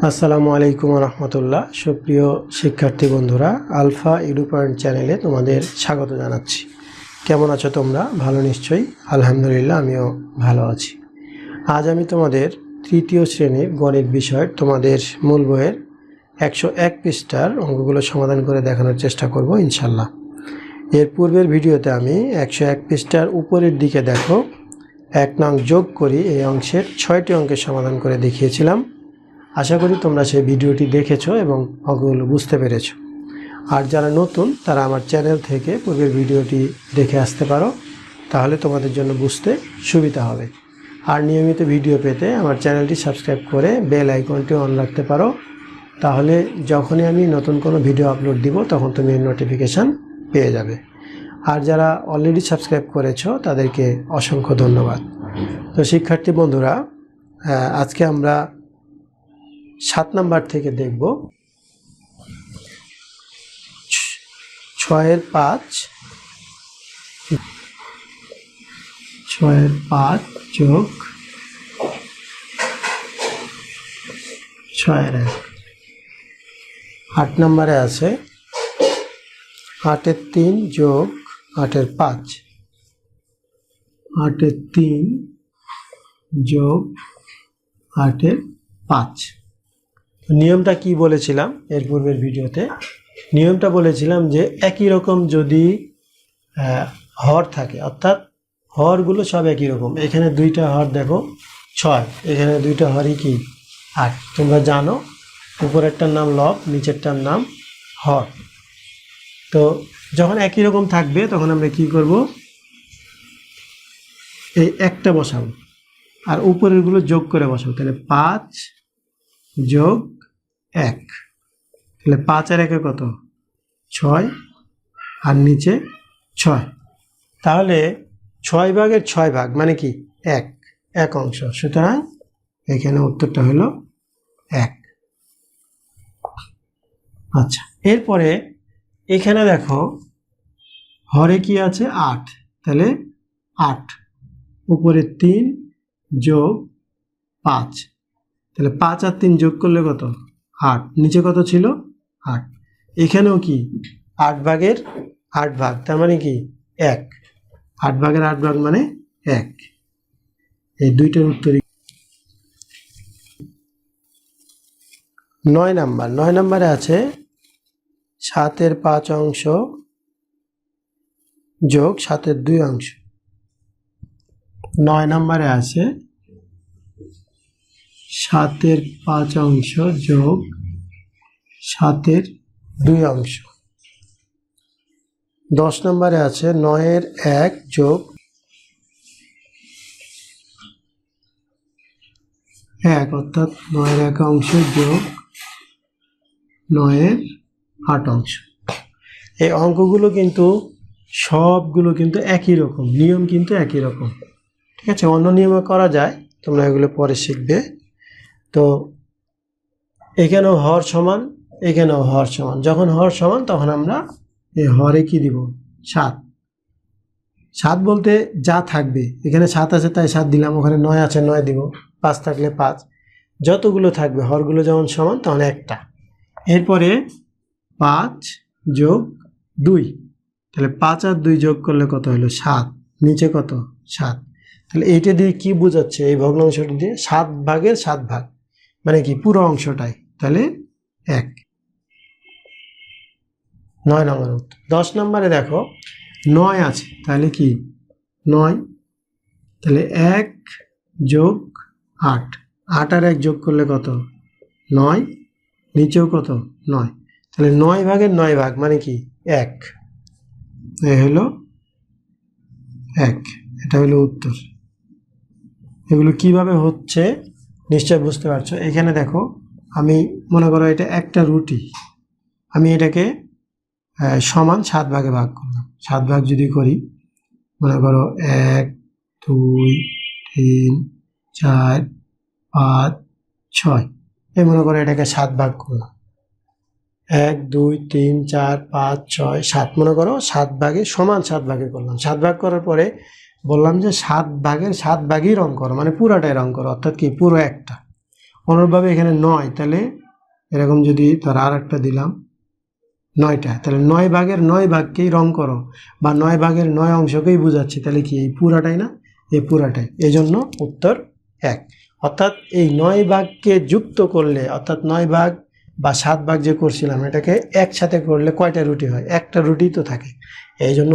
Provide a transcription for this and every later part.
আসসালামু আলাইকুম রহমতুল্লাহ। সুপ্রিয় শিক্ষার্থী বন্ধুরা, আলফা ইডু পয়েন্ট চ্যানেলে তোমাদের স্বাগত জানাচ্ছি। কেমন আছো তোমরা? ভালো নিশ্চয়ই? আলহামদুলিল্লাহ, আমিও ভালো আছি। আজ আমি তোমাদের তৃতীয় শ্রেণির গণিত বিষয়ের তোমাদের মূল বইয়ের একশো এক পৃষ্ঠার অঙ্কগুলো সমাধান করে দেখানোর চেষ্টা করব ইনশাল্লাহ এর পূর্বের ভিডিওতে আমি একশো এক পৃষ্ঠার উপরের দিকে দেখো, এক নং যোগ করি, এই অংশের ছয়টি অঙ্কের সমাধান করে দেখিয়েছিলাম। আশা করি তোমরা সেই ভিডিওটি দেখেছ এবং অঙ্কগুলো বুঝতে পেরেছ। আর যারা নতুন, তারা আমার চ্যানেল থেকে পূর্বের ভিডিওটি দেখে আসতে পারো, তাহলে তোমাদের জন্য বুঝতে সুবিধা হবে। আর নিয়মিত ভিডিও পেতে আমার চ্যানেলটি সাবস্ক্রাইব করে বেল আইকনটি অন রাখতে পারো। তাহলে যখনই আমি নতুন কোনো ভিডিও আপলোড দিব, তখন তুমি নোটিফিকেশান পেয়ে যাবে। আর যারা অলরেডি সাবস্ক্রাইব করেছ, তাদেরকে অসংখ্য ধন্যবাদ। তো শিক্ষার্থী বন্ধুরা আজকে আমরা সাত নাম্বার থেকে দেখব। ছয়ের পাঁচ ছয়ের পাঁচ যোগ ছয়ের এক। আট নম্বরে আছে। আটের তিন যোগ আটের পাঁচ। আটের তিন যোগ আটের পাঁচ। নিয়মটা কি বলেছিলাম এর পূর্বের ভিডিওতে? নিয়মটা বলেছিলাম যে একই রকম যদি হর থাকে, অর্থাৎ হরগুলো সব একই রকম। এখানে দুইটা হর দেখো, ছয়। এখানে দুইটা হরই কি? আট। তোমরা জানো, উপরেরটার নাম লব, নিচেরটার নাম হর। তো যখন একই রকম থাকবে, তখন আমরা কি করব? এই একটা বসাবো। আর উপরেরগুলো যোগ করে বসাবো। তাহলে পাঁচ যোগ এক। তাহলে পাঁচ আর একে কত? ছয়। আর নিচে ছয়। তাহলে ছয় ভাগের ছয় ভাগ মানে কি? এক। এক অংশ। সুতরাং এখানে উত্তরটা হলো এক। আচ্ছা এরপরে এখানে দেখো হরে কি আছে? আট। তাহলে আট। উপরে তিন যোগ পাঁচ। তাহলে পাঁচ আর তিন যোগ করলে কত? আট। নিচে কত ছিল? আট। এখানেও কি? আট ভাগের আট ভাগ। তার মানে কি? এক। আট ভাগের আট ভাগ মানে এক। এই দুইটার উত্তরই নয় নাম্বার। নয় নাম্বারে আছে সাতের পাঁচ অংশ যোগ সাতের দুই অংশ। নয় নাম্বারে আছে সাতের পাঁচ অংশ যোগ সাতের দুই অংশ। দশ নম্বরে আছে নয়ের এক যোগ এক, অর্থাৎ নয়ের এক অংশ যোগ নয়ের আট অংশ। এই অঙ্কগুলো কিন্তু সবগুলো কিন্তু একই রকম, নিয়ম কিন্তু একই রকম। ঠিক আছে? অন্য নিয়মে করা যায়, তোমরা এগুলো পরে শিখবে। তো এখানেও হর সমান, এখানেও হর সমান। যখন হর সমান, তখন আমরা এই হরে কি দিব? সাত। সাত বলতে যা থাকবে। এখানে সাত আছে, তাই সাত দিলাম। ওখানে নয় আছে, নয় দিব। পাঁচ থাকলে পাঁচ। যতগুলো থাকবে, হরগুলো যেমন সমান তখন একটা। এরপরে পাঁচ যোগ দুই। তাহলে পাঁচ আর দুই যোগ করলে কত হলো? সাত। নিচে কত? সাত। তাহলে এইটা দিয়ে কি বোঝাচ্ছে? এই ভগ্নাংশটা দিয়ে সাত ভাগের সাত ভাগ। মানে কি? পুরো অংশটাই। তাহলে এক। নয় নম্বর উত্তর দশ নম্বরে দেখো, নয় আছে। তাহলে কি? নয়। তাহলে এক যোগ আট। আট আর এক যোগ করলে কত? নয়। নিচেও কত? নয়। তাহলে নয় ভাগের নয় ভাগ মানে কি? এক। হলো এক। এটা হলো উত্তর। এগুলো কীভাবে হচ্ছে? নিশ্চয় বুঝতে পারছ। এখানে দেখো, আমি মনে করো এটা একটা রুটি। আমি এটাকে সমান সাত ভাগে ভাগ করলাম। সাত ভাগ যদি করি, মনে করো এক, দুই, তিন, চার, পাঁচ, ছয়। এই মনে করো এটাকে সাত ভাগ করলাম। এক, দুই, তিন, চার, পাঁচ, ছয়, সাত। মনে করো সাত ভাগে, সমান সাত ভাগে করলাম। সাত ভাগ করার পরে বললাম যে সাত ভাগের, সাত ভাগই রং করো মানে পুরাটাই রং করো, অর্থাৎ কি পুরো একটা। অনুরূপভাবে এখানে নয়, তাহলে এরকম যদি তার আর একটা দিলাম, নয়টা, তাহলে নয় ভাগের নয় ভাগকেই রং করো, বা নয় ভাগের নয় অংশকেই বোঝাচ্ছি, তাহলে কি এই পুরাটাই না? এই পুরাটাই এই জন্য উত্তর এক। অর্থাৎ এই নয় ভাগকে যুক্ত করলে, অর্থাৎ নয় ভাগ বা সাত ভাগ যে করছিলাম, এটাকে একসাথে করলে কয়টা রুটি হয়? একটা রুটি তো থাকে এই জন্য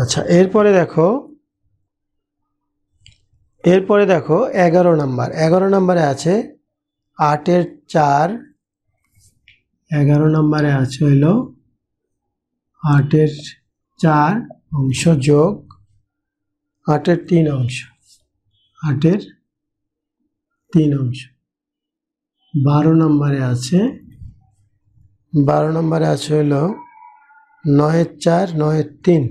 আচ্ছা এরপরে দেখো এরপরে দেখো এগারো নাম্বার। এগারো নাম্বারে আছে আটের চার, এগারো নাম্বারে আছে হইল আটের চার অংশ যোগ আটের তিন অংশ। আটের তিন অংশ। বারো নম্বরে আছে, বারো নম্বরে আছে হইল নয়ের চার, নয়ের তিন।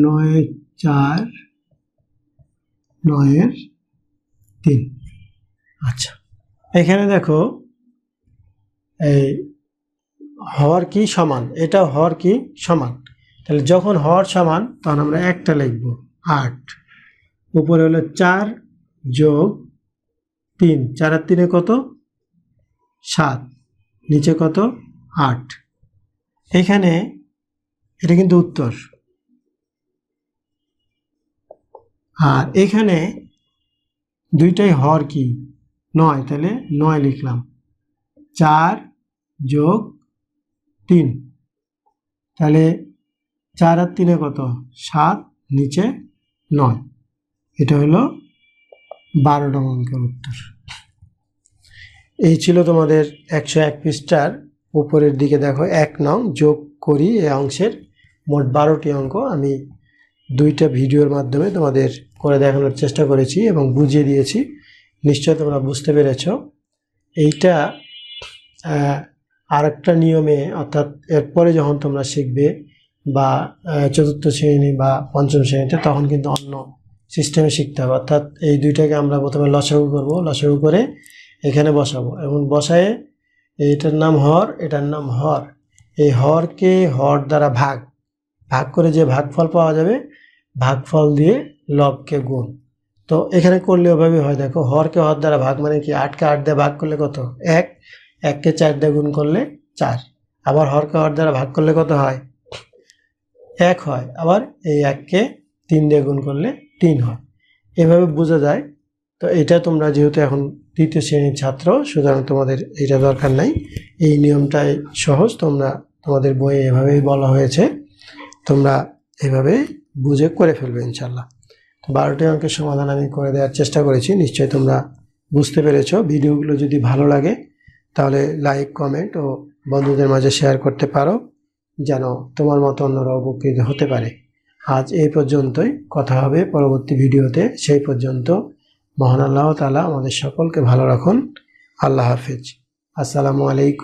নয়ের চার, নয়ের তিন। আচ্ছা এখানে দেখো, এই হর কি সমান? এটা হর কি সমান? তাহলে যখন হর সমান, তখন আমরা একটা লিখব, আট। উপরে হলো চার যোগ তিন। চার আর তিনে কত? সাত। নিচে কত? আট। এখানে এটা কিন্তু উত্তর। আর এখানে দুইটাই হর কি? নয়। তাহলে নয় লিখলাম। চার যোগ তিন। তাহলে চার আর তিনে কত? সাত নিচে নয়। এটা হলো বারো নং অঙ্কের উত্তর। এই ছিল তোমাদের একশো এক পৃষ্ঠার উপরের দিকে দেখো। এক নং যোগ করি, এই অংশের মোট বারোটি অঙ্ক আমি দুইটা ভিডিওর মাধ্যমে তোমাদের করে দেখানোর চেষ্টা করেছি এবং বুঝিয়ে দিয়েছি। নিশ্চয় তোমরা বুঝতে পেরেছ। এইটা আর একটা নিয়মে, অর্থাৎ এরপরে যখন তোমরা শিখবে বা চতুর্থ শ্রেণি বা পঞ্চম শ্রেণীতে, তখন কিন্তু অন্য সিস্টেমে শিখতে হবে। অর্থাৎ এই দুইটাকে আমরা প্রথমে লসাগু করব। লসাগু করে এখানে বসাবো এবং বসায়ে এইটার নাম হর, এটার নাম হর। এই হরকে হর দ্বারা ভাগ। ভাগ করে যে ভাগফল পাওয়া যাবে ভাগফল দিয়ে লবকে গুণ। তো এখানে করলে ওভাবে হয়, দেখো, হরকে হর দ্বারা ভাগ মানে কি? আটকে আট দিয়ে ভাগ করলে কত? এক। এককে চার দিয়ে গুণ করলে চার। আবার হরকে হর দ্বারা ভাগ করলে কত হয়? এক হয়। আবার এই এককে তিন দিয়ে গুণ করলে তিন হয়। এভাবে বোঝা যায়। তো এটা তোমরা যেহেতু এখন তৃতীয় শ্রেণির ছাত্র, সুতরাং তোমাদের এটা দরকার নাই। এই নিয়মটাই সহজ। তোমরা তোমাদের বইয়ে এভাবেই বলা হয়েছে। তোমরা এভাবে বুঝে করে ফেলবে ইনশাল্লাহ তো বারোটি অঙ্কের সমাধান আমি করে দেওয়ার চেষ্টা করেছি, নিশ্চয়ই তোমরা বুঝতে পেরেছ। ভিডিওগুলো যদি ভালো লাগে, তাহলে লাইক, কমেন্ট ও বন্ধুদের মাঝে শেয়ার করতে পারো, যেন তোমার মতো অন্যরা উপকৃত হতে পারে। আজ এই পর্যন্তই, কথা হবে পরবর্তী ভিডিওতে। সেই পর্যন্ত মহান আল্লাহ তালা আমাদের সকলকে ভালো রাখুন। আল্লাহ হাফিজ। আসসালামু আলাইকুম।